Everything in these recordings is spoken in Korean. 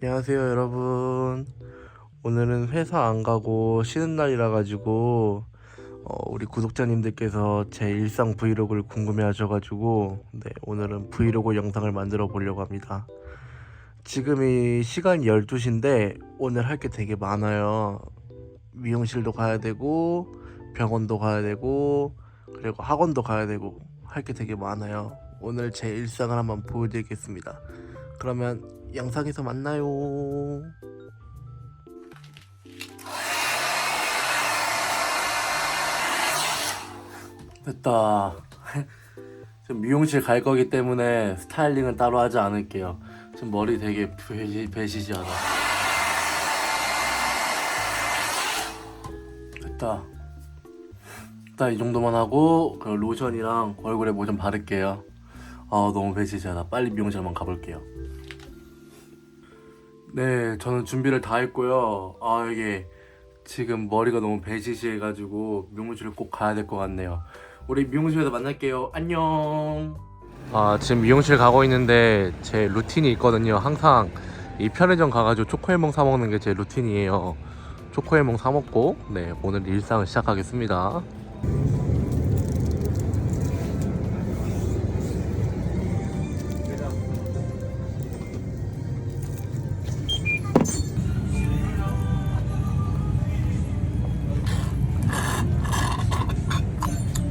안녕하세요 여러분. 오늘은 회사 안 가고 쉬는 날이라 가지고 어, 우리 구독자님들께서 제 일상 브이로그를 궁금해 하셔가지고 네 오늘은 브이로그 영상을 만들어 보려고 합니다. 지금이 시간이 12시인데 오늘 할 게 되게 많아요. 미용실도 가야 되고 병원도 가야 되고 그리고 학원도 가야 되고 할 게 되게 많아요. 오늘 제 일상을 한번 보여드리겠습니다. 그러면 영상에서 만나요. 됐다. 지금 미용실 갈 거기 때문에 스타일링은 따로 하지 않을게요. 지금 머리 되게 배시, 배시지하다. 됐다. 일단 이 정도만 하고 그 로션이랑 얼굴에 뭐 좀 바를게요. 아 너무 배시지하다. 빨리 미용실만 가볼게요. 네, 저는 준비를 다 했고요. 아, 이게 지금 머리가 너무 배시시해가지고 미용실을 꼭 가야 될 것 같네요. 우리 미용실에서 만날게요. 안녕. 아, 지금 미용실 가고 있는데 제 루틴이 있거든요. 항상 이 편의점 가가지고 초코에몽 사 먹는 게 제 루틴이에요. 초코에몽 사 먹고 네 오늘 일상을 시작하겠습니다.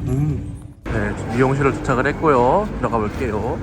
음. 네, 미용실을 도착을 했고요. 들어가 볼게요.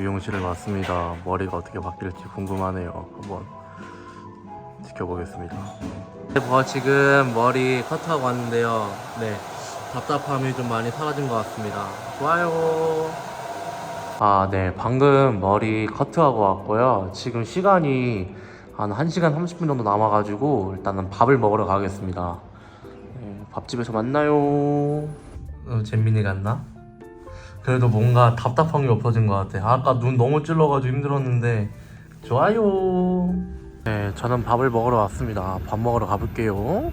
미용실에 왔습니다. 머리가 어떻게 바뀔지 궁금하네요. 한번 지켜보겠습니다. 네, 뭐 지금 머리 커트하고 왔는데요. 네, 답답함이 좀 많이 사라진 것 같습니다. 좋아요. 아, 네, 방금 머리 커트하고 왔고요. 지금 시간이 한 1시간 30분 정도 남아가지고 일단은 밥을 먹으러 가겠습니다. 네, 밥집에서 만나요. 어, 잼민이 갔나? 그래도 뭔가 답답한 게 없어진 것 같아. 아까 눈 너무 찔러가지고 힘들었는데 좋아요. 네, 저는 밥을 먹으러 왔습니다. 밥 먹으러 가볼게요.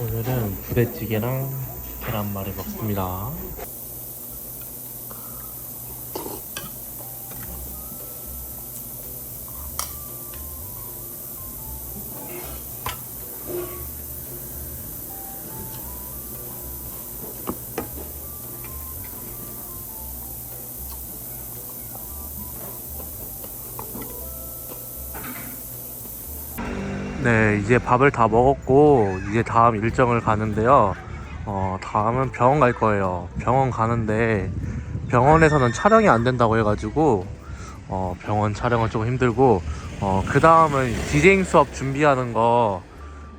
오늘은 부대찌개랑 계란말이 먹습니다. 네, 이제 밥을 다 먹었고 이제 다음 일정을 가는데요. 어, 다음은 병원 갈 거예요. 병원 가는데 병원에서는 촬영이 안 된다고 해가지고 어, 병원 촬영은 조금 힘들고 어, 그 다음은 디제잉 수업 준비하는 거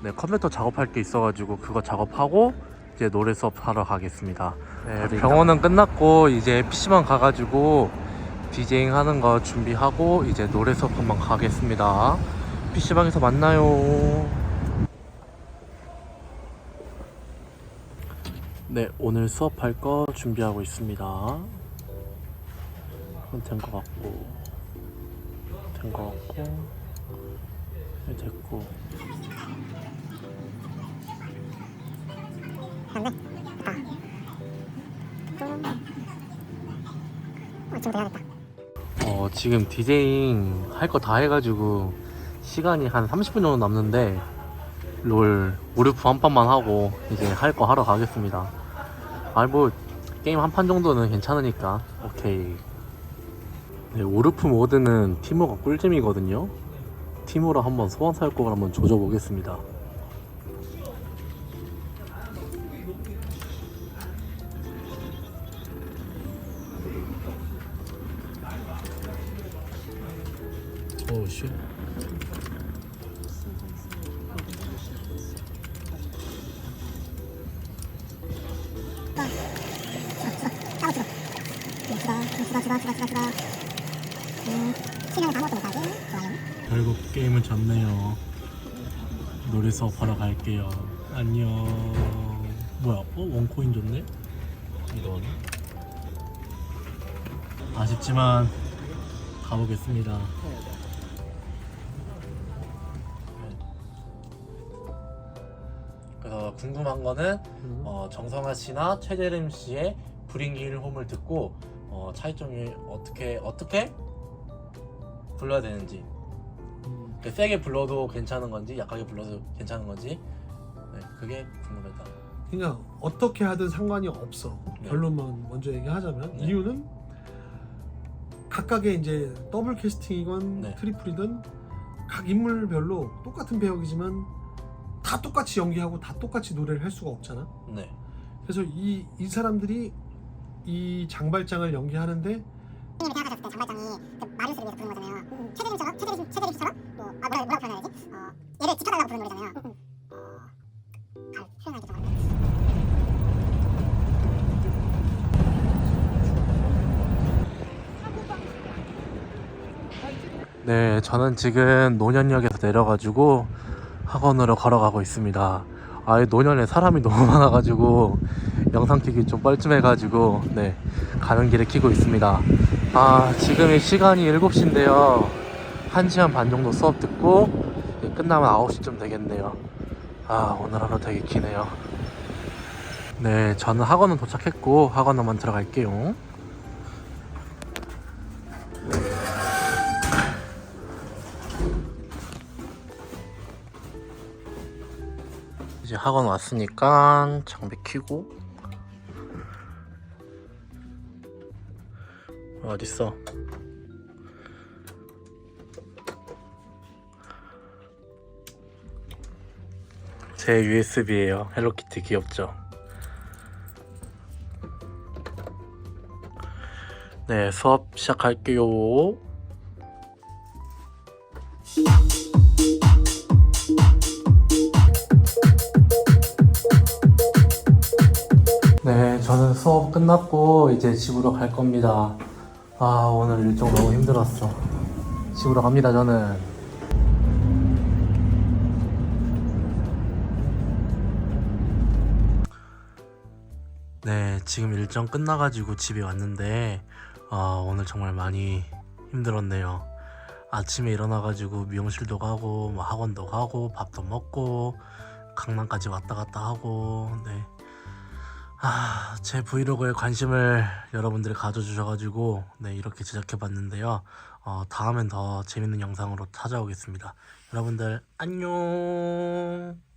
네, 컴퓨터 작업할 게 있어가지고 그거 작업하고 이제 노래 수업 하러 가겠습니다. 네, 병원은 끝났고 이제 PC방 가가지고 디제잉 하는 거 준비하고 이제 노래 수업 한번 가겠습니다. PC방에서 만나요. 네, 오늘 수업할 거 준비하고 있습니다. 된거 같고, 된 거 같고, 네, 됐고. 어, 지금 돼야겠다. 어, 지금 디제잉 할 거 다 해가지고 시간이 한 30분 정도 남는데 롤 우르프 한 판만 하고 이제 할 거 하러 가겠습니다. 아니 뭐 게임 한 판 정도는 괜찮으니까 오케이. 네, 우르프 모드는 티모가 꿀잼이거든요. 티모로 한번 소환 사용법을 한번 조져보겠습니다. 오우 쉣. 주다, 주다, 주다. 음, 시간을 다 먹고 못하지. 좋아요. 결국 게임은 졌네요. 놀이 수업하러 갈게요. 안녕. 뭐야? 어 원코인 줬네? 이런. 아쉽지만 가보겠습니다. 그래서 궁금한 거는 어, 정성아 씨나 최재림 씨의 브링길 홈을 듣고 어, 차이점이 어떻게 어떻게 불러야 되는지 그 세게 불러도 괜찮은 건지 약하게 불러도 괜찮은 건지 네, 그게 궁금했다. 그냥 어떻게 하든 상관이 없어. 네. 결론만 먼저 얘기하자면 네. 이유는 각각의 이제 더블 캐스팅이건 네. 트리플이든 각 인물별로 똑같은 배역이지만 다 똑같이 연기하고 다 똑같이 노래를 할 수가 없잖아. 네, 그래서 이, 이 사람들이 이 장발장을 연기하는데 님이 생각하셨을 때 장발장이 그 마리우스를 위해서 부르는 거잖아요. 최대림처럼, 최대림, 최대림처럼, 뭐, 아 뭐라 뭐라 표현해야지? 어, 얘를 지켜달라고 부르는 노래잖아요. 어, 잘 표현하기 좀 어렵네. 네, 저는 지금 노년역에서 내려가지고 학원으로 걸어가고 있습니다. 아, 이 노년에 사람이 너무 많아가지고 영상 키기 좀 뻘쭘해가지고 네 가는 길에 키고 있습니다. 아, 지금 이 시간이 7시인데요. 1시간 반 정도 수업 듣고 네, 끝나면 9시쯤 되겠네요. 아, 오늘 하루 되게 기네요. 네, 저는 학원은 도착했고 학원으로만 들어갈게요. 이제 학원 왔으니까 장비 키고 어딨어? 제 USB예요. 헬로키티 귀엽죠? 네, 수업 시작할게요. 저는 수업 끝났고 이제 집으로 갈 겁니다. 아, 오늘 일정 너무 힘들었어. 집으로 갑니다, 저는. 네, 지금 일정 끝나가지고 집에 왔는데, 아, 오늘 정말 많이 힘들었네요. 아침에 일어나가지고 미용실도 가고, 뭐 학원도 가고, 밥도 먹고, 강남까지 왔다 갔다 하고, 네. 아, 제 브이로그에 관심을 여러분들이 가져주셔가지고, 네, 이렇게 제작해봤는데요. 어, 다음엔 더 재밌는 영상으로 찾아오겠습니다. 여러분들, 안녕!